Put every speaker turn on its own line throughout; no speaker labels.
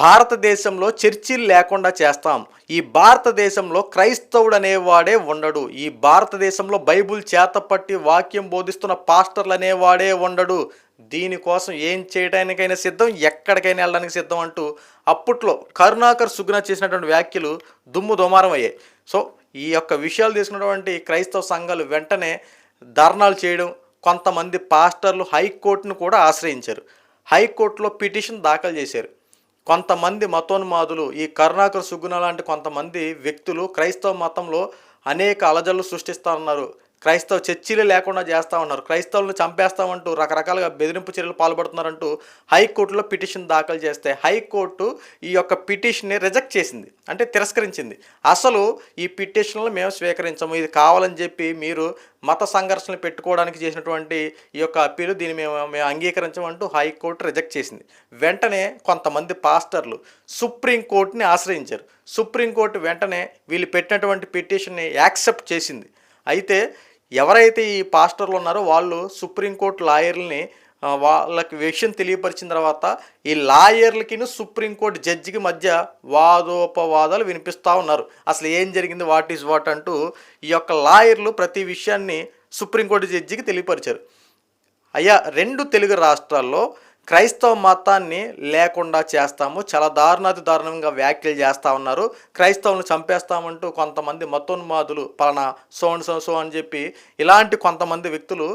భారతదేశంలో చర్చిలు లేకుండా చేస్తాం. ఈ భారతదేశంలో క్రైస్తవుడు అనేవాడే ఉండడు. ఈ భారతదేశంలో బైబుల్ చేతపట్టి వాక్యం బోధిస్తున్న పాస్టర్లు అనేవాడే ఉండడు. దీనికోసం ఏం చేయడానికైనా సిద్ధం? ఎక్కడికైనా వెళ్ళడానికి సిద్ధం అంటూ అప్పట్లో కరుణాకర్ సుగ్న చేసినటువంటి వ్యాఖ్యలు దుమ్ము దుమారం అయ్యాయి. సో ఈ యొక్క విషయాలు తీసుకున్నటువంటి క్రైస్తవ సంఘాలు వెంటనే ధర్నాలు చేయడం కొంతమంది పాస్టర్లు హైకోర్టును కూడా ఆశ్రయించారు. హైకోర్టులో పిటిషన్ దాఖలు చేశారు. కొంతమంది మతోన్మాదులు ఈ కరుణాకర్ సుగుణ లాంటి కొంతమంది వ్యక్తులు క్రైస్తవ మతంలో అనేక అలజడులు సృష్టిస్తూ ఉన్నారు. క్రైస్తవ చర్చిలే లేకుండా చేస్తూ ఉన్నారు. క్రైస్తవులను చంపేస్తామంటూ రకరకాలుగా బెదిరింపు చర్యలు పాల్పడుతున్నారంటూ హైకోర్టులో పిటిషన్ దాఖలు చేస్తే హైకోర్టు ఈ యొక్క పిటిషన్ని రిజెక్ట్ చేసింది. అంటే తిరస్కరించింది. అసలు ఈ పిటిషన్లు మేము స్వీకరించము. ఇది కావాలని చెప్పి మీరు మత సంఘర్షణలు పెట్టుకోవడానికి చేసినటువంటి ఈ యొక్క అప్పీలు దీన్ని మేము మేము అంగీకరించమంటూ హైకోర్టు రిజెక్ట్ చేసింది. వెంటనే కొంతమంది పాస్టర్లు సుప్రీంకోర్టుని ఆశ్రయించారు. సుప్రీంకోర్టు వెంటనే వీళ్ళు పెట్టినటువంటి పిటిషన్ని యాక్సెప్ట్ చేసింది. అయితే ఎవరైతే ఈ పాస్టర్లు ఉన్నారో వాళ్ళు సుప్రీంకోర్టు లాయర్లని వాళ్ళకి విషయం తెలియపరిచిన తర్వాత ఈ లాయర్లకి సుప్రీంకోర్టు జడ్జికి మధ్య వాదోపవాదాలు వినిపిస్తూ ఉన్నారు. అసలు ఏం జరిగింది వాట్ ఈజ్ వాట్ అంటూ ఈ యొక్క లాయర్లు ప్రతి విషయాన్ని సుప్రీంకోర్టు జడ్జికి తెలియపరిచారు. అయ్యా రెండు తెలుగు రాష్ట్రాల్లో క్రైస్తవ మతాన్ని లేకుండా చేస్తాము. చాలా దారుణాతి దారుణంగా వ్యాఖ్యలు చేస్తూ ఉన్నారు. క్రైస్తవులను చంపేస్తామంటూ కొంతమంది మతోన్మాదులు పలానా సో అండ్ సో సో అని చెప్పి ఇలాంటి కొంతమంది వ్యక్తులు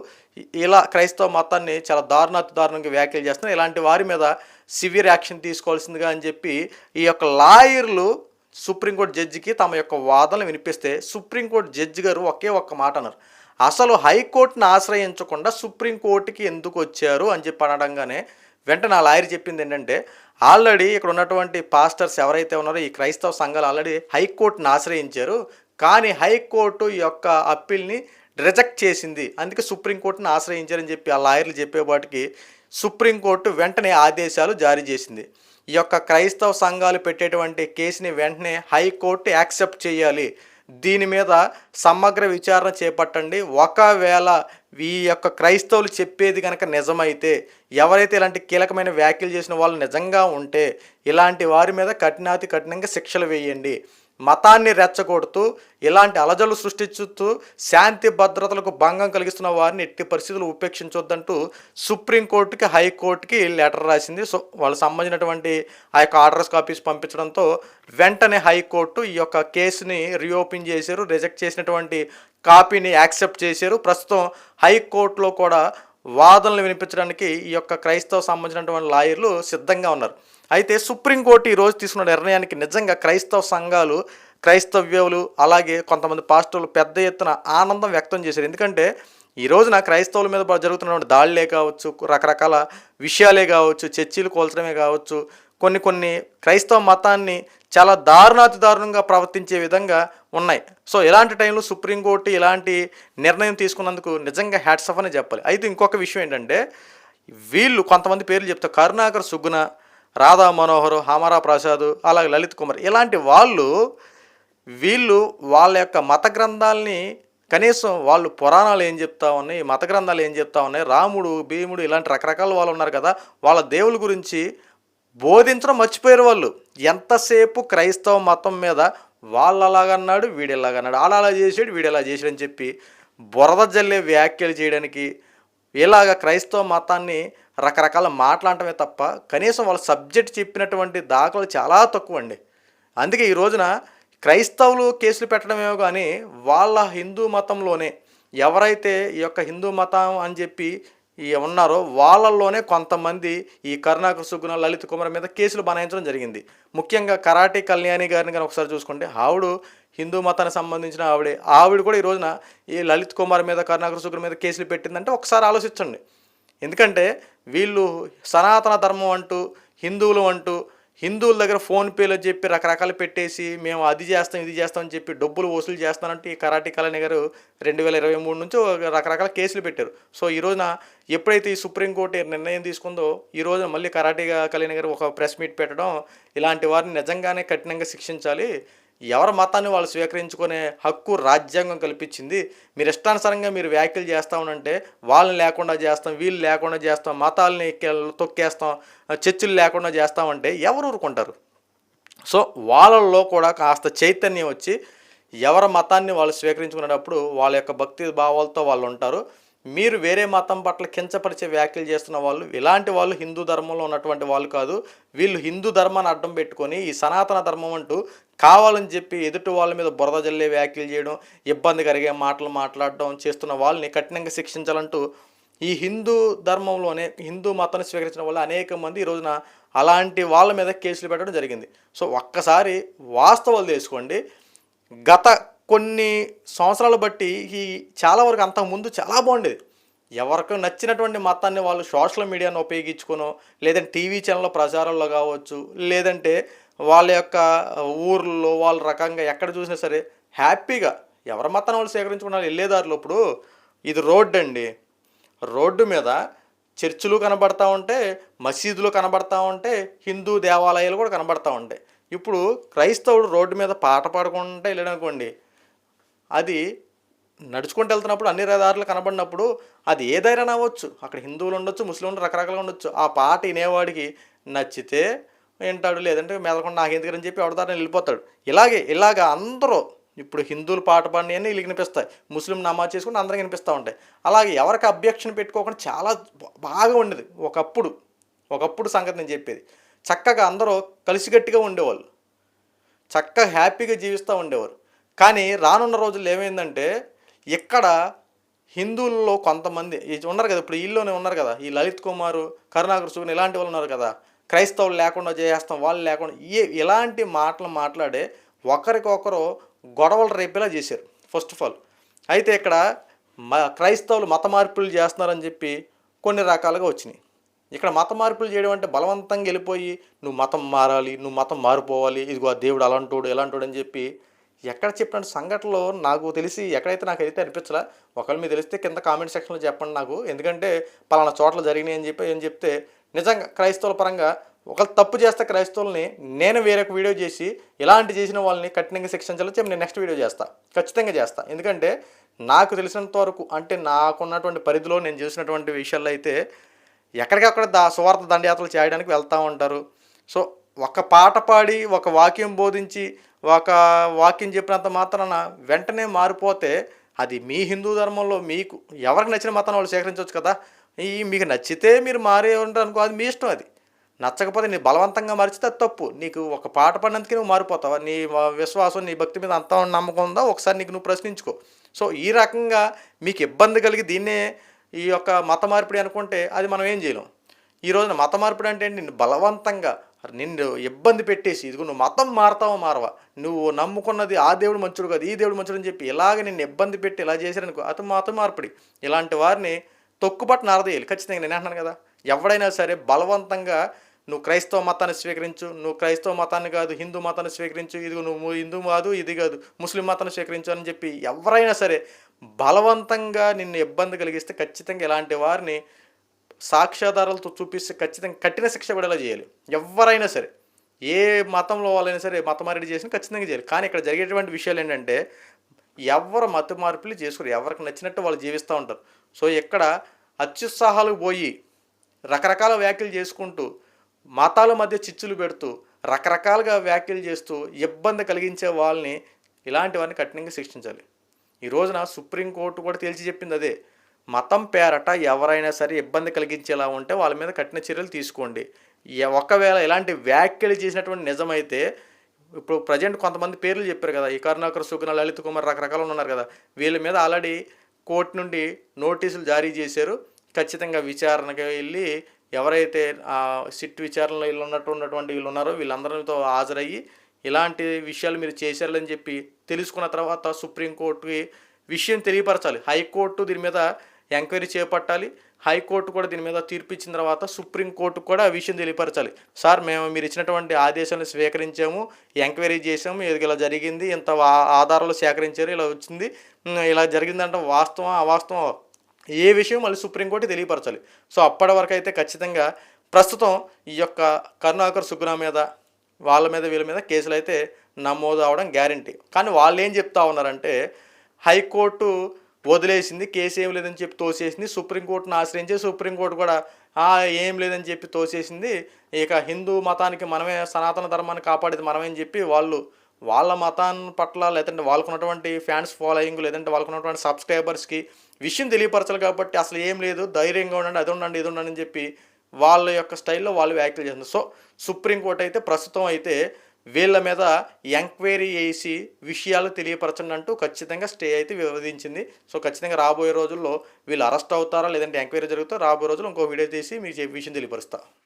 ఇలా క్రైస్తవ మతాన్ని చాలా దారుణాతి దారుణంగా వ్యాఖ్యలు చేస్తున్నారు. ఇలాంటి వారి మీద సివియర్ యాక్షన్ తీసుకోవాల్సిందిగా అని చెప్పి ఈ యొక్క లాయర్లు సుప్రీంకోర్టు జడ్జికి తమ యొక్క వాదనలు వినిపిస్తే సుప్రీంకోర్టు జడ్జి గారు ఒకే ఒక్క మాట అన్నారు. అసలు హైకోర్టును ఆశ్రయించకుండా సుప్రీంకోర్టుకి ఎందుకు వచ్చారు అని చెప్పి అనడంగానే వెంటనే ఆ లాయర్ చెప్పింది ఏంటంటే ఆల్రెడీ ఇక్కడ ఉన్నటువంటి పాస్టర్స్ ఎవరైతే ఉన్నారో ఈ క్రైస్తవ సంఘాలు ఆల్రెడీ హైకోర్టును ఆశ్రయించారు. కానీ హైకోర్టు ఈ యొక్క అప్పీల్ని రిజెక్ట్ చేసింది. అందుకే సుప్రీంకోర్టును ఆశ్రయించారని చెప్పి ఆ లాయర్లు చెప్పేవాటికి సుప్రీంకోర్టు వెంటనే ఆదేశాలు జారీ చేసింది. ఈ యొక్క క్రైస్తవ సంఘాలు పెట్టేటువంటి కేసుని వెంటనే హైకోర్టు యాక్సెప్ట్ చేయాలి. దీని మీద సమగ్ర విచారణ చేపట్టండి. ఒకవేళ ఈ యొక్క క్రైస్తవులు చెప్పేది కనుక నిజమైతే ఎవరైతే ఇలాంటి కీలకమైన వ్యాఖ్యలు చేసిన వాళ్ళు నిజంగా ఉంటే ఇలాంటి వారి మీద కఠినాతి కఠినంగా శిక్షలు వేయండి. మతాన్ని రెచ్చగొడుతూ ఇలాంటి అలజలు సృష్టించుతూ శాంతి భద్రతలకు భంగం కలిగిస్తున్న వారిని ఎట్టి పరిస్థితులు ఉపేక్షించొద్దంటూ సుప్రీంకోర్టుకి హైకోర్టుకి లెటర్ రాసింది. సో వాళ్ళకి సంబంధించినటువంటి ఆ యొక్క ఆర్డర్స్ కాపీస్ పంపించడంతో వెంటనే హైకోర్టు ఈ యొక్క కేసుని రీఓపెన్ చేశారు రిజెక్ట్ చేసినటువంటి కాపీని యాక్సెప్ట్ చేశారు. ప్రస్తుతం హైకోర్టులో కూడా వాదనలు వినిపించడానికి ఈ యొక్క క్రైస్తవ సంబంధించినటువంటి లాయర్లు సిద్ధంగా ఉన్నారు. అయితే సుప్రీంకోర్టు ఈ రోజు తీసుకున్న నిర్ణయానికి నిజంగా క్రైస్తవ సంఘాలు క్రైస్తవ్యులు అలాగే కొంతమంది పాస్టర్లు పెద్ద ఎత్తున ఆనందం వ్యక్తం చేశారు. ఎందుకంటే ఈ రోజున క్రైస్తవుల మీద జరుగుతున్నటువంటి దాడులే కావచ్చు రకరకాల విషయాలే కావచ్చు చర్చీలు కోల్చడమే కావచ్చు కొన్ని కొన్ని క్రైస్తవ మతాన్ని చాలా దారుణాతి దారుణంగా ప్రవర్తించే విధంగా ఉన్నాయి. సో ఇలాంటి టైంలో సుప్రీంకోర్టు ఇలాంటి నిర్ణయం తీసుకున్నందుకు నిజంగా హ్యాట్సఫ్ అని చెప్పాలి. అయితే ఇంకొక విషయం ఏంటంటే వీళ్ళు కొంతమంది పేర్లు చెప్తే కరుణాకర్ సుగుణ రాధా మనోహర్ హామరా ప్రసాద్ అలాగే లలిత్ కుమార్ ఇలాంటి వాళ్ళు వీళ్ళు వాళ్ళ యొక్క మత గ్రంథాలని కనీసం వాళ్ళు పురాణాలు ఏం చెప్తా ఉన్నాయి మత గ్రంథాలు ఏం చెప్తా ఉన్నాయి రాముడు భీముడు ఇలాంటి రకరకాల వాళ్ళు ఉన్నారు కదా వాళ్ళ దేవుల గురించి బోధించడం మర్చిపోయారు వాళ్ళు. ఎంతసేపు క్రైస్తవ మతం మీద వాళ్ళు అలాగన్నాడు వీడు ఇలాగన్నాడు అలా అలా చేసాడు వీడు ఇలా చేసాడు అని చెప్పి బురద జల్లే వ్యాఖ్యలు చేయడానికి ఇలాగ క్రైస్తవ మతాన్ని రకరకాల మాట్లాడటమే తప్ప కనీసం వాళ్ళ సబ్జెక్ట్ చెప్పినటువంటి దాఖలు చాలా తక్కువ అండి అందుకే ఈ రోజున క్రైస్తవులు కేసులు పెట్టడమేమో కానీ వాళ్ళ హిందూ మతంలోనే ఎవరైతే ఈ యొక్క హిందూ మతం అని చెప్పి ఉన్నారో వాళ్ళల్లోనే కొంతమంది ఈ కరుణాకర్ సుగ్గున లలిత్ కుమార్ మీద కేసులు బనాయించడం జరిగింది. ముఖ్యంగా కరాటే కళ్యాణి గారిని కానీ ఒకసారి చూసుకుంటే ఆవిడ హిందూ మతానికి సంబంధించిన ఆవిడే. ఆవిడ కూడా ఈ రోజున ఈ లలిత్ కుమార్ మీద కరుణాకర్ సుగ్గున మీద కేసులు పెట్టిందంటే ఒకసారి ఆలోచించండి. ఎందుకంటే వీళ్ళు సనాతన ధర్మం అంటూ హిందువులు అంటూ హిందువుల దగ్గర ఫోన్పేలో చెప్పి రకరకాలు పెట్టేసి మేము అది చేస్తాం ఇది చేస్తాం అని చెప్పి డబ్బులు వసూలు చేస్తానంటే ఈ కరాటే కళ్యాణి గారు రెండు వేల ఇరవై మూడు నుంచి రకరకాల కేసులు పెట్టారు. సో ఈ రోజున ఎప్పుడైతే ఈ సుప్రీంకోర్టు నిర్ణయం తీసుకుందో ఈ రోజున మళ్ళీ కరాటే కళ్యాణి గారు ఒక ప్రెస్ మీట్ పెట్టడం ఇలాంటి వారిని నిజంగానే కఠినంగా శిక్షించాలి. ఎవరి మతాన్ని వాళ్ళు స్వీకరించుకునే హక్కు రాజ్యాంగం కల్పించింది. మీరు ఇష్టానుసారంగా మీరు వ్యాఖ్యలు చేస్తామనంటే వాళ్ళని లేకుండా చేస్తాం వీళ్ళు లేకుండా చేస్తాం మతాలని తొక్కేస్తాం చర్చిలు లేకుండా చేస్తామంటే ఎవరు ఊరుకుంటారు? సో వాళ్ళల్లో కూడా కాస్త చైతన్యం వచ్చి ఎవరి మతాన్ని వాళ్ళు స్వీకరించుకునేటప్పుడు వాళ్ళ యొక్క భక్తి భావాలతో వాళ్ళు ఉంటారు. మీరు వేరే మతం పట్ల కించపరిచే వ్యాఖ్యలు చేస్తున్న వాళ్ళు ఇలాంటి వాళ్ళు హిందూ ధర్మంలో ఉన్నటువంటి వాళ్ళు కాదు. వీళ్ళు హిందూ ధర్మాన్ని అడ్డం పెట్టుకొని ఈ సనాతన ధర్మం అంటూ కావాలని చెప్పి ఎదుటి వాళ్ళ మీద బురద జల్లే వ్యాఖ్యలు చేయడం ఇబ్బంది కలిగే మాటలు మాట్లాడడం చేస్తున్న వాళ్ళని కఠినంగా శిక్షించాలంటూ ఈ హిందూ ధర్మంలోనే హిందూ మతాన్ని స్వీకరించిన వాళ్ళు అనేక మంది ఈ రోజున అలాంటి వాళ్ళ మీద కేసులు పెట్టడం జరిగింది. సో ఒక్కసారి వాస్తవాలు తెలుసుకోండి. గత కొన్ని సంవత్సరాలు బట్టి ఈ చాలా వరకు అంతకుముందు చాలా బాగుండేది. ఎవరికి నచ్చినటువంటి మతాన్ని వాళ్ళు సోషల్ మీడియాను ఉపయోగించుకునో లేదంటే టీవీ ఛానల్లో ప్రచారంలో కావచ్చు లేదంటే వాళ్ళ యొక్క ఊర్లో వాళ్ళ రకంగా ఎక్కడ చూసినా సరే హ్యాపీగా ఎవరి మతాన్ని వాళ్ళు సేకరించుకున్నారు వెళ్ళేదారులు ఇప్పుడు ఇది రోడ్డు అండి. రోడ్డు మీద చర్చిలు కనబడతా ఉంటే మసీదులు కనబడతా ఉంటే హిందూ దేవాలయాలు కూడా కనబడతా ఉంటాయి ఇప్పుడు క్రైస్తవుడు రోడ్డు మీద పాట పాడుకుంటే వెళ్ళాడనుకోండి అది నడుచుకుంటూ వెళ్తున్నప్పుడు అన్ని రహదారులు కనబడినప్పుడు అది ఏదైనా అవ్వచ్చు? అక్కడ హిందువులు ఉండొచ్చు ముస్లింలు రకరకాలుగా ఉండొచ్చు. ఆ పాట వినేవాడికి నచ్చితే వింటాడు లేదంటే మెదకుండా నాకు ఎందుకని చెప్పి ఎవరిదారిని వెళ్ళిపోతాడు. ఇలాగే ఇలాగ అందరూ ఇప్పుడు హిందువులు పాట పాడినవి వీళ్ళకి వినిపిస్తాయి. ముస్లిం నమాజ్ చేసుకుని అందరూ వినిపిస్తూ ఉంటాయి. అలాగే ఎవరికి అబ్జెక్షన్ పెట్టుకోకుండా చాలా బాగా ఉండేది. ఒకప్పుడు ఒకప్పుడు సంగతి నేను చెప్పేది. చక్కగా అందరూ కలిసిగట్టిగా ఉండేవాళ్ళు. చక్కగా హ్యాపీగా జీవిస్తూ ఉండేవారు. కానీ రానున్న రోజుల్లో ఏమైందంటే ఇక్కడ హిందువుల్లో కొంతమంది ఉన్నారు కదా ఇప్పుడు వీళ్ళలోనే ఉన్నారు కదా ఈ లలిత్ కుమారు కరుణాకర్ సుగున్ ఇలాంటి వాళ్ళు ఉన్నారు కదా క్రైస్తవులు లేకుండా చేస్తాం వాళ్ళు లేకుండా ఏ ఇలాంటి మాటలు మాట్లాడే ఒకరికొకరు గొడవలు రేపేలా చేశారు ఫస్ట్ ఆఫ్ ఆల్ అయితే ఇక్కడ మ క్రైస్తవులు మత మార్పులు చేస్తున్నారని చెప్పి కొన్ని రకాలుగా వచ్చినాయి. ఇక్కడ మత మార్పులు చేయడం అంటే బలవంతంగా వెళ్ళిపోయి నువ్వు మతం మారాలి నువ్వు మతం మారిపోవాలి ఇదిగో ఆ దేవుడు అలాంటోడు ఎలాంటోడు అని చెప్పి ఎక్కడ చెప్పిన సంఘటనలో నాకు తెలిసి ఎక్కడైతే నాకు అయితే అనిపించలా ఒకవేళ మీకు తెలిస్తే కింద కామెంట్ సెక్షన్లో చెప్పండి నాకు. ఎందుకంటే పలానా చోట్ల జరిగినాయి అని చెప్పి ఏం చెప్తే నిజంగా క్రైస్తవుల పరంగా ఒకళ్ళు తప్పు చేస్తే క్రైస్తవుల్ని నేను వేరొక వీడియో చేసి ఇలాంటి చేసిన వాళ్ళని కఠినంగా శిక్షించాలో చెప్పి నేను నెక్స్ట్ వీడియో చేస్తా. ఖచ్చితంగా చేస్తా. ఎందుకంటే నాకు తెలిసినంత వరకు అంటే నాకున్నటువంటి పరిధిలో నేను చూసినటువంటి విషయాల్లో అయితే ఎక్కడికక్కడ దా సువార్త దండయాత్రలు చేయడానికి వెళ్తూ ఉంటారు. సో ఒక పాట పాడి ఒక వాక్యం బోధించి ఒక వాక్యం చెప్పినంత మాత్రాన వెంటనే మారిపోతే అది మీ హిందూ ధర్మంలో మీకు ఎవరికి నచ్చిన మతాన్ని వాళ్ళు సేకరించవచ్చు కదా? ఈ మీకు నచ్చితే మీరు మారే ఉంటారు అనుకో అది మీ ఇష్టం అది. నచ్చకపోతే నీ బలవంతంగా మరిచితే అది తప్పు. నీకు ఒక పాట పడినందుకే నువ్వు మారిపోతావా? నీ విశ్వాసం నీ భక్తి మీద అంత నమ్మకం ఉందా? ఒకసారి నీకు నువ్వు ప్రశ్నించుకో. సో ఈ రకంగా మీకు ఇబ్బంది కలిగి దీన్నే ఈ యొక్క మత మార్పిడి అనుకుంటే అది మనం ఏం చేయలేం. ఈ రోజున మత మార్పిడి అంటే ఏంటి? నిన్ను బలవంతంగా నిన్ను ఇబ్బంది పెట్టేసి ఇదిగో నువ్వు మతం మారతావో మారవా? నువ్వు నమ్ముకున్నది ఆ దేవుడు మంచుడు కాదు ఈ దేవుడు మంచుడు అని చెప్పి ఇలాగ నిన్ను ఇబ్బంది పెట్టి ఇలా చేశారనుకో అతను మతం మార్పిడి. ఇలాంటి వారిని తొక్కుపట్టు నారదేయాలి. ఖచ్చితంగా నేను అంటున్నాను కదా ఎవడైనా సరే బలవంతంగా నువ్వు క్రైస్తవ మతాన్ని స్వీకరించు నువ్వు క్రైస్తవ మతాన్ని కాదు హిందూ మతాన్ని స్వీకరించు ఇది నువ్వు హిందూ కాదు ఇది కాదు ముస్లిం మతాన్ని స్వీకరించు అని చెప్పి ఎవరైనా సరే బలవంతంగా నిన్ను ఇబ్బంది కలిగిస్తే ఖచ్చితంగా ఇలాంటి వారిని సాక్ష్యాధారాలతో చూపిస్తే ఖచ్చితంగా కఠిన శిక్ష పడేలా చేయాలి? ఎవరైనా సరే ఏ మతంలో వాళ్ళైనా సరే మత మార్పిడి చేసిన ఖచ్చితంగా చేయాలి. కానీ ఇక్కడ జరిగేటువంటి విషయాలు ఏంటంటే ఎవరు మత మార్పులు చేసుకోరు. ఎవరికి నచ్చినట్టు వాళ్ళు జీవిస్తూ ఉంటారు. సో ఇక్కడ అత్యుత్సాహాలకు పోయి రకరకాల వ్యాఖ్యలు చేసుకుంటూ మతాల మధ్య చిచ్చులు పెడుతూ రకరకాలుగా వ్యాఖ్యలు చేస్తూ ఇబ్బంది కలిగించే వాళ్ళని ఇలాంటివన్నీ కఠినంగా శిక్షించాలి. ఈ రోజున సుప్రీంకోర్టు కూడా తేల్చి చెప్పింది అదే. మతం పేరట ఎవరైనా సరే ఇబ్బంది కలిగించేలా ఉంటే వాళ్ళ మీద కఠిన చర్యలు తీసుకోండి. ఒకవేళ ఇలాంటి వ్యాఖ్యలు చేసినటువంటి నిజమైతే ఇప్పుడు ప్రజెంట్ కొంతమంది పేర్లు చెప్పారు కదా ఈ కరుణాకర్ సుగుణ లలిత్ కుమార్ రకరకాలు ఉన్నారు కదా వీళ్ళ మీద ఆల్రెడీ కోర్టు నుండి నోటీసులు జారీ చేశారు. ఖచ్చితంగా విచారణకి వెళ్ళి ఎవరైతే ఆ సిట్ విచారణలో వీళ్ళు ఉన్నట్టు ఉన్నటువంటి వీళ్ళు ఉన్నారో వీళ్ళందరితో హాజరయ్యి ఇలాంటి విషయాలు మీరు చేశారని చెప్పి తెలుసుకున్న తర్వాత సుప్రీంకోర్టుకి విషయం తెలియపరచాలి. హైకోర్టు దీని మీద ఎంక్వైరీ చేపట్టాలి. హైకోర్టు కూడా దీని మీద తీర్పు ఇచ్చిన తర్వాత సుప్రీంకోర్టు కూడా ఆ విషయం తెలియపరచాలి. సార్ మేము మీరు ఇచ్చినటువంటి ఆదేశాలను స్వీకరించాము ఎంక్వైరీ చేసాము ఇది ఇలా జరిగింది ఇంత ఆధారాలు సేకరించారు ఇలా వచ్చింది ఇలా జరిగిందంటే వాస్తవం అవాస్తవం ఏ విషయం మళ్ళీ సుప్రీంకోర్టు తెలియపరచాలి. సో అప్పటి వరకు అయితే ఖచ్చితంగా ప్రస్తుతం ఈ యొక్క కరుణాకర్ సుగ్రా మీద వాళ్ళ మీద వీళ్ళ మీద కేసులు అయితే నమోదు అవడం గ్యారంటీ. కానీ వాళ్ళు ఏం చెప్తా ఉన్నారంటే హైకోర్టు వదిలేసింది కేసు ఏం లేదని చెప్పి తోసేసింది సుప్రీంకోర్టును ఆశ్రయించి సుప్రీంకోర్టు కూడా ఏం లేదని చెప్పి తోసేసింది. ఇక హిందూ మతానికి మనమే సనాతన ధర్మాన్ని కాపాడేది మనమే అని చెప్పి వాళ్ళు వాళ్ళ మతాన్ని పట్ల లేదంటే వాళ్ళకున్నటువంటి ఫ్యాన్స్ ఫాలోయింగ్ లేదంటే వాళ్ళకున్నటువంటి సబ్స్క్రైబర్స్కి విషయం తెలియపరచాలి కాబట్టి అసలు ఏం లేదు ధైర్యంగా ఉండండి అది ఉండండి ఇది ఉండండి అని చెప్పి వాళ్ళ యొక్క స్టైల్లో వాళ్ళు వ్యాఖ్యలు చేస్తున్నారు. సో సుప్రీంకోర్టు అయితే ప్రస్తుతం అయితే వీళ్ళ మీద ఎంక్వైరీ చేసి విషయాలు తెలియపరచండి అంటూ ఖచ్చితంగా స్టే అయితే వివరించింది. సో ఖచ్చితంగా రాబోయే రోజుల్లో వీళ్ళు అరెస్ట్ అవుతారా లేదంటే ఎంక్వైరీ జరుగుతారా రాబోయే రోజుల్లో ఇంకో వీడియో తీసి మీకు విషయం తెలియపరుస్తా.